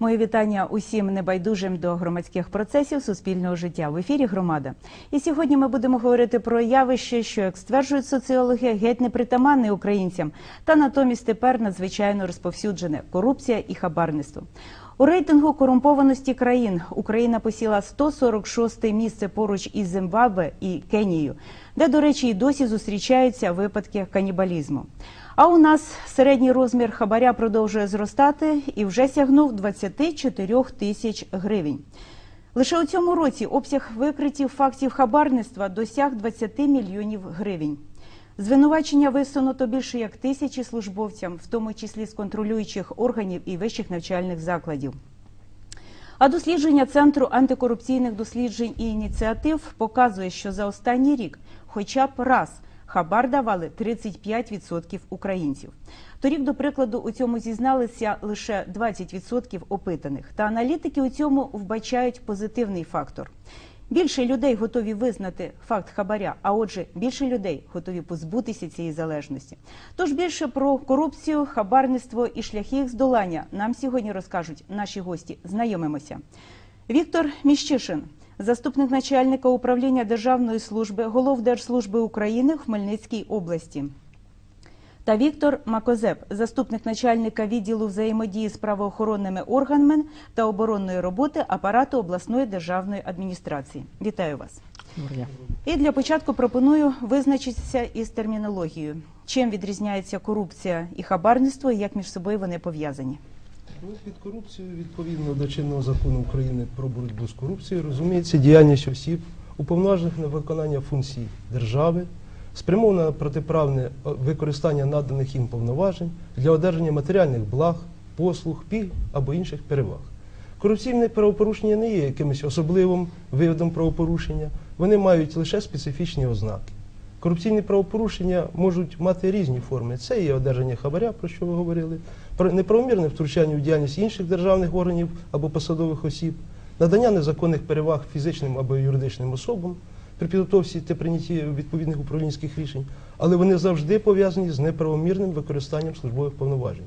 Моє вітання усім небайдужим до громадських процесів суспільного життя в ефірі Громада. І сьогодні ми будемо говорити про явище, що, як стверджують соціологи, геть непритаманне українцям, та натомість тепер надзвичайно розповсюджене корупція і хабарництво. У рейтингу корумпованості країн Україна посіла 146 місце поруч із Зимбабве і Кенією, де, до речі, і досі зустрічаються випадки канібалізму. А у нас середній розмір хабаря продовжує зростати і вже сягнув 24 тисяч гривень. Лише у цьому році обсяг викритів фактів хабарництва досяг 20 мільйонів гривень. Звинувачення висунуто більше як тисячі службовцям, в тому числі з контролюючих органів і вищих навчальних закладів. А дослідження Центру антикорупційних досліджень і ініціатив показує, що за останній рік хоча б раз хабар давали 35% українців. Торік, до прикладу, у цьому зізналися лише 20% опитаних. Та аналітики у цьому вбачають позитивний фактор. Більше людей готові визнати факт хабаря, а отже, більше людей готові позбутися цієї залежності. Тож більше про корупцію, хабарництво і шляхи їх здолання нам сьогодні розкажуть наші гості. Знайомимося. Віктор Міщишин, заступник начальника управління Державної служби Головдержслужби України в Хмельницькій області. Та Віктор Макозеп, заступник начальника відділу взаємодії з правоохоронними органами та оборонної роботи апарату обласної державної адміністрації. Вітаю вас. І для початку пропоную визначитися із термінологією. Чим відрізняється корупція і хабарництво, і як між собою вони пов'язані? Ну, Під корупцією, відповідно до чинного закону України про боротьбу з корупцією, розуміється діяльність осіб, уповноважених на виконання функцій держави, спрямована на протиправне е, використання наданих їм повноважень для одержання матеріальних благ, послуг, пільг або інших переваг. Корупційне правопорушення не є якимось особливим видом правопорушення, вони мають лише специфічні ознаки. Корупційні правопорушення можуть мати різні форми. Це є одержання хабаря, про що ви говорили, про- неправомірне втручання в діяльність інших державних органів або посадових осіб, надання незаконних переваг фізичним або юридичним особам при підготовці та прийнятті відповідних управлінських рішень, але вони завжди пов'язані з неправомірним використанням службових повноважень.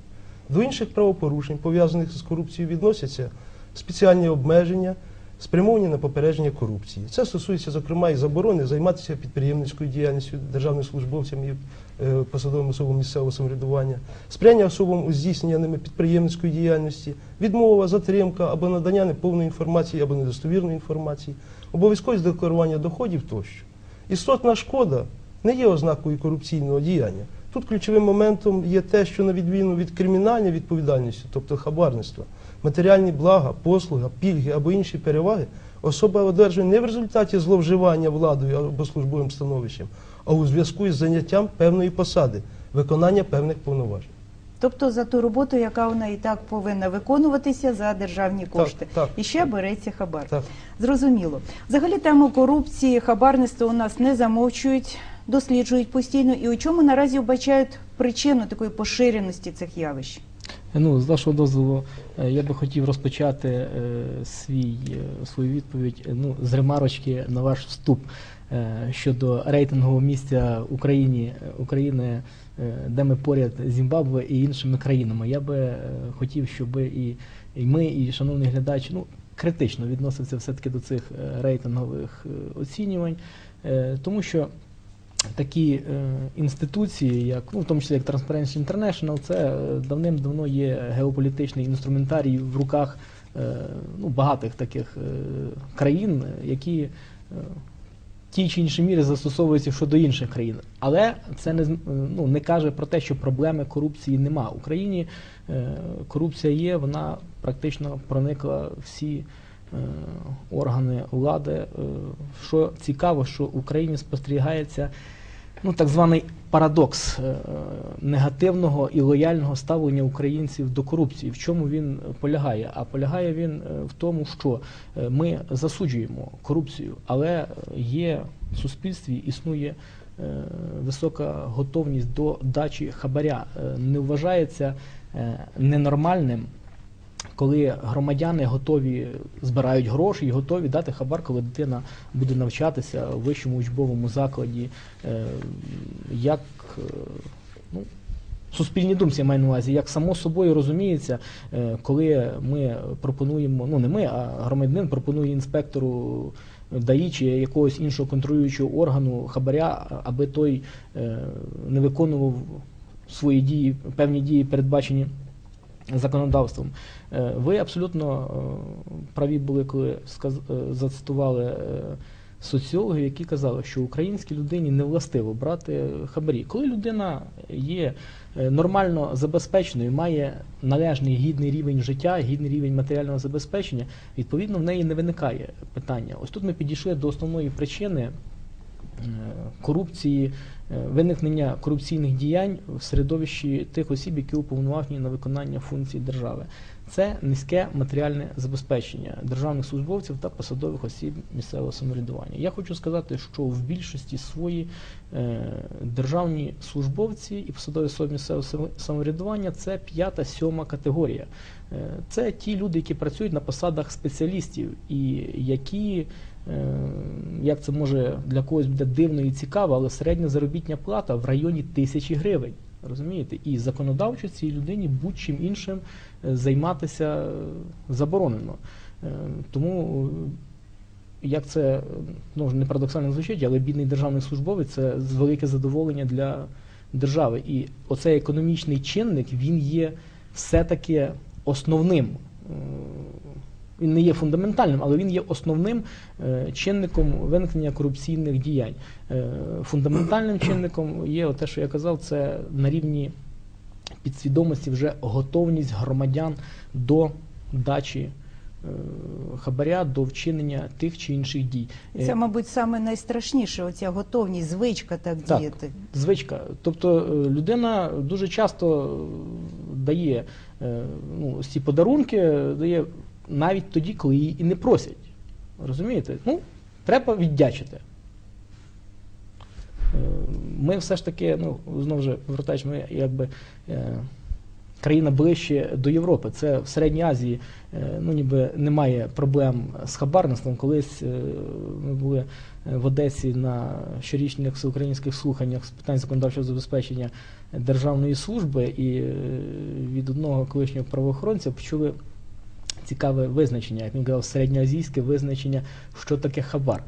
До інших правопорушень, пов'язаних з корупцією, відносяться спеціальні обмеження, спрямовані на попередження корупції. Це стосується, зокрема, і заборони займатися підприємницькою діяльністю державним службовцям і е, посадовим особам місцевого самоврядування, сприяння особам у здійсненні ними підприємницької діяльності, відмова, затримка або надання неповної інформації або недостовірної інформації, обов'язковість декларування доходів тощо. Істотна шкода не є ознакою корупційного діяння. Тут ключовим моментом є те, що на відміну від кримінальної відповідальності, тобто хабарництва, матеріальні блага, послуга, пільги або інші переваги особа одержує не в результаті зловживання владою або службовим становищем, а у зв'язку із заняттям певної посади, виконання певних повноважень. Тобто за ту роботу, яка вона і так повинна виконуватися за державні кошти. так. І ще береться хабар. Так. Зрозуміло. Взагалі тему корупції, хабарництва у нас не замовчують, досліджують постійно. І у чому наразі вбачають причину такої поширеності цих явищ? Ну, з вашого дозволу, е, я би хотів розпочати е, свій, е, свою відповідь ну, з ремарочки на ваш вступ щодо рейтингового місця України, е, де ми поряд з Зімбабве і іншими країнами. Я би хотів, щоб і, і ми, і шановний глядач, ну, критично відносився все-таки до цих рейтингових оцінювань, тому що такі е, інституції, як ну в тому числі як Transparency International, це е, давним-давно є геополітичний інструментарій в руках е, ну, багатих таких країн, які тій чи іншій мірі застосовуються щодо інших країн. Але це не ну, не каже про те, що проблеми корупції нема. В Україні корупція є, вона практично проникла всі. Е, Органи влади, Е, що цікаво, що в Україні спостерігається ну, так званий парадокс е, негативного і лояльного ставлення українців до корупції. В чому він полягає? А полягає він в тому, що ми засуджуємо корупцію, але є в суспільстві існує висока готовність до дачі хабаря. Не вважається ненормальним коли громадяни готові збирають гроші і готові дати хабар, коли дитина буде навчатися в вищому учбовому закладі, е, як е, ну, суспільній думці я маю на увазі, як само собою розуміється, е, коли ми пропонуємо, ну не ми, а громадянин пропонує інспектору ДАІ чи якогось іншого контролюючого органу хабаря, аби той не виконував свої дії, певні дії передбачені законодавством. Е, Ви абсолютно е, праві були, коли е, зацитували соціологів, які казали, що українській людині не властиво брати хабарі. Коли людина є нормально забезпеченою, має належний гідний рівень життя, гідний рівень матеріального забезпечення, відповідно в неї не виникає питання. Ось тут ми підійшли до основної причини корупції, е, виникнення корупційних діянь в середовищі тих осіб, які уповноважені на виконання функцій держави. Це низьке матеріальне забезпечення державних службовців та посадових осіб місцевого самоврядування. Я хочу сказати, що в більшості свої е, державні службовці і посадові особи місцевого самоврядування це п'ята, сьома категорія. Е, це ті люди, які працюють на посадах спеціалістів і які Е, як це може для когось буде дивно і цікаво, але середня заробітня плата в районі тисячі гривень. Розумієте? І законодавчо цій людині будь-чим іншим е, займатися е, заборонено. Е, Тому, як це ну, не парадоксально звучить, але бідний державний службовець це велике задоволення для держави. І оцей економічний чинник він є все-таки основним. Він не є фундаментальним, але він є основним е, чинником виникнення корупційних діянь. Е, Фундаментальним чинником є те, що я казав, це на рівні підсвідомості вже готовність громадян до дачі е, хабаря, до вчинення тих чи інших дій. Це, мабуть, саме найстрашніше, оця готовність, звичка так, Так. діяти. Звичка. Тобто людина дуже часто дає ну, ці подарунки, дає навіть тоді, коли її і не просять. Розумієте? Ну, треба віддячити. Е, Ми все ж таки, ну, знову ж повертаючи, ми якби. е, Країна ближче до Європи. Це в Середній Азії е, ну, ніби немає проблем з хабарництвом. Колись ми були в Одесі на щорічних всеукраїнських слуханнях з питань законодавчого забезпечення державної служби, і від одного колишнього правоохоронця почули цікаве визначення, як він казав, середньоазійське визначення, що таке хабар.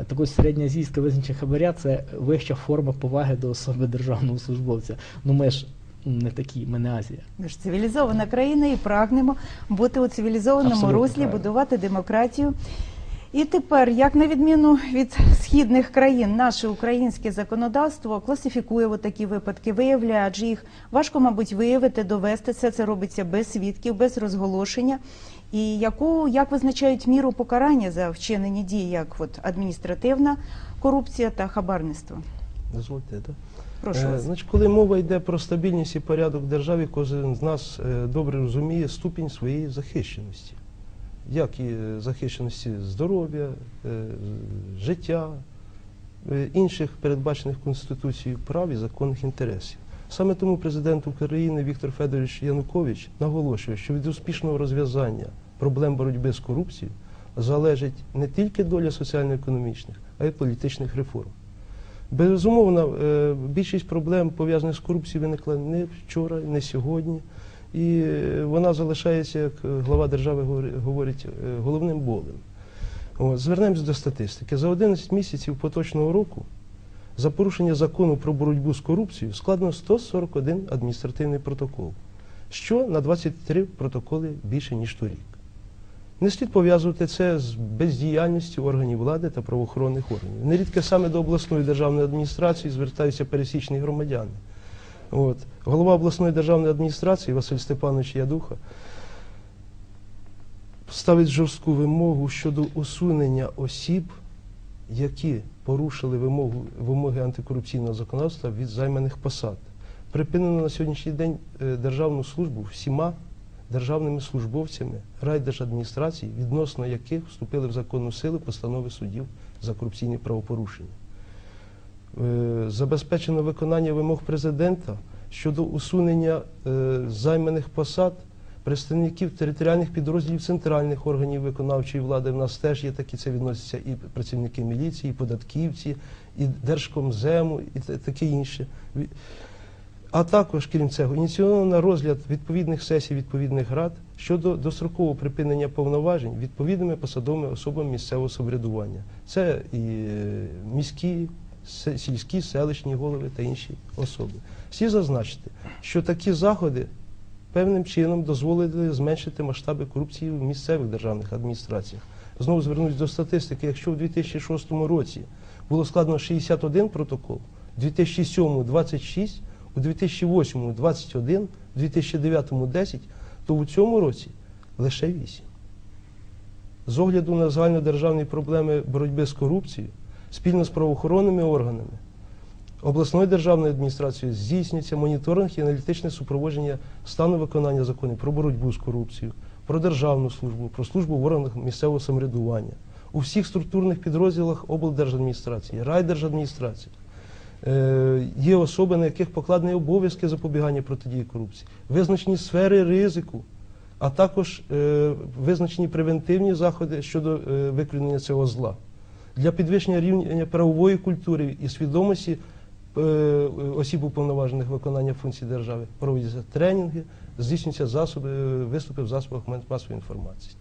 Е, Таке середньоазійське визначення хабаря це вища форма поваги до особи державного службовця. Ну ми ж не такі, ми не Азія. Ми ж цивілізована країна і прагнемо бути у цивілізованому Абсолютно руслі, правильно. будувати демократію. І тепер, як на відміну від східних країн, наше українське законодавство класифікує такі випадки, виявляє, адже їх важко, мабуть, виявити, довести. Все це робиться без свідків, без розголошення. І яку як визначають міру покарання за вчинені дії, як от адміністративна корупція та хабарництво? Дозвольте, так? Прошу Е. Значить, коли мова йде про стабільність і порядок в державі, кожен з нас е, добре розуміє ступінь своєї захищеності. Як і е, захищеності здоров'я, е, життя, е, інших передбачених Конституцією прав і законних інтересів. Саме тому президент України Віктор Федорович Янукович наголошує, що від успішного розв'язання проблем боротьби з корупцією залежить не тільки доля соціально-економічних, а й політичних реформ. Безумовно, е, більшість проблем пов'язаних з корупцією виникла не вчора, не сьогодні. І е, вона залишається, як глава держави говорить, е, головним болем. Звернемось до статистики. За 11 місяців поточного року за порушення закону про боротьбу з корупцією складено 141 адміністративний протокол, що на 23 протоколи більше, ніж торік. Не слід пов'язувати це з бездіяльністю органів влади та правоохоронних органів. Нерідко саме до обласної державної адміністрації звертаються пересічні громадяни. От. Голова обласної державної адміністрації Василь Степанович Ядуха ставить жорстку вимогу щодо усунення осіб, які порушили вимогу, вимоги антикорупційного законодавства від займаних посад. Припинено на сьогоднішній день е, державну службу всіма державними службовцями райдержадміністрацій, відносно яких вступили в законну силу постанови судів за корупційні правопорушення. Е, Забезпечено виконання вимог президента щодо усунення е, займаних посад представників територіальних підрозділів центральних органів виконавчої влади. В нас теж є такі, це відносяться і працівники міліції, і податківці, і Держкомзему, і таке інше. А також, крім цього, ініційовано розгляд відповідних сесій відповідних рад щодо дострокового припинення повноважень відповідними посадовими особами місцевого самоврядування. Це і е, міські, сільські, селищні голови та інші особи. Всі зазначити, що такі заходи певним чином дозволили зменшити масштаби корупції в місцевих державних адміністраціях. Знову звернусь до статистики. Якщо в 2006 році було складено 61 протокол, в 2007 – 26, у 2008 – 21, у 2009 – 10, то у цьому році лише 8. З огляду на загальнодержавні проблеми боротьби з корупцією, спільно з правоохоронними органами, обласною державною адміністрацією здійснюється моніторинг і аналітичне супроводження стану виконання законів про боротьбу з корупцією, про державну службу, про службу в органах місцевого самоврядування, у всіх структурних підрозділах облдержадміністрації, райдержадміністрації. Е, Є особи, на яких покладені обов'язки запобігання протидії корупції, визначені сфери ризику, а також е, визначені превентивні заходи щодо е, викорінення цього зла. Для підвищення рівня правової культури і свідомості осіб уповноважених виконання функцій держави проводяться тренінги, здійснюються засоби, виступи в засобах масової інформації.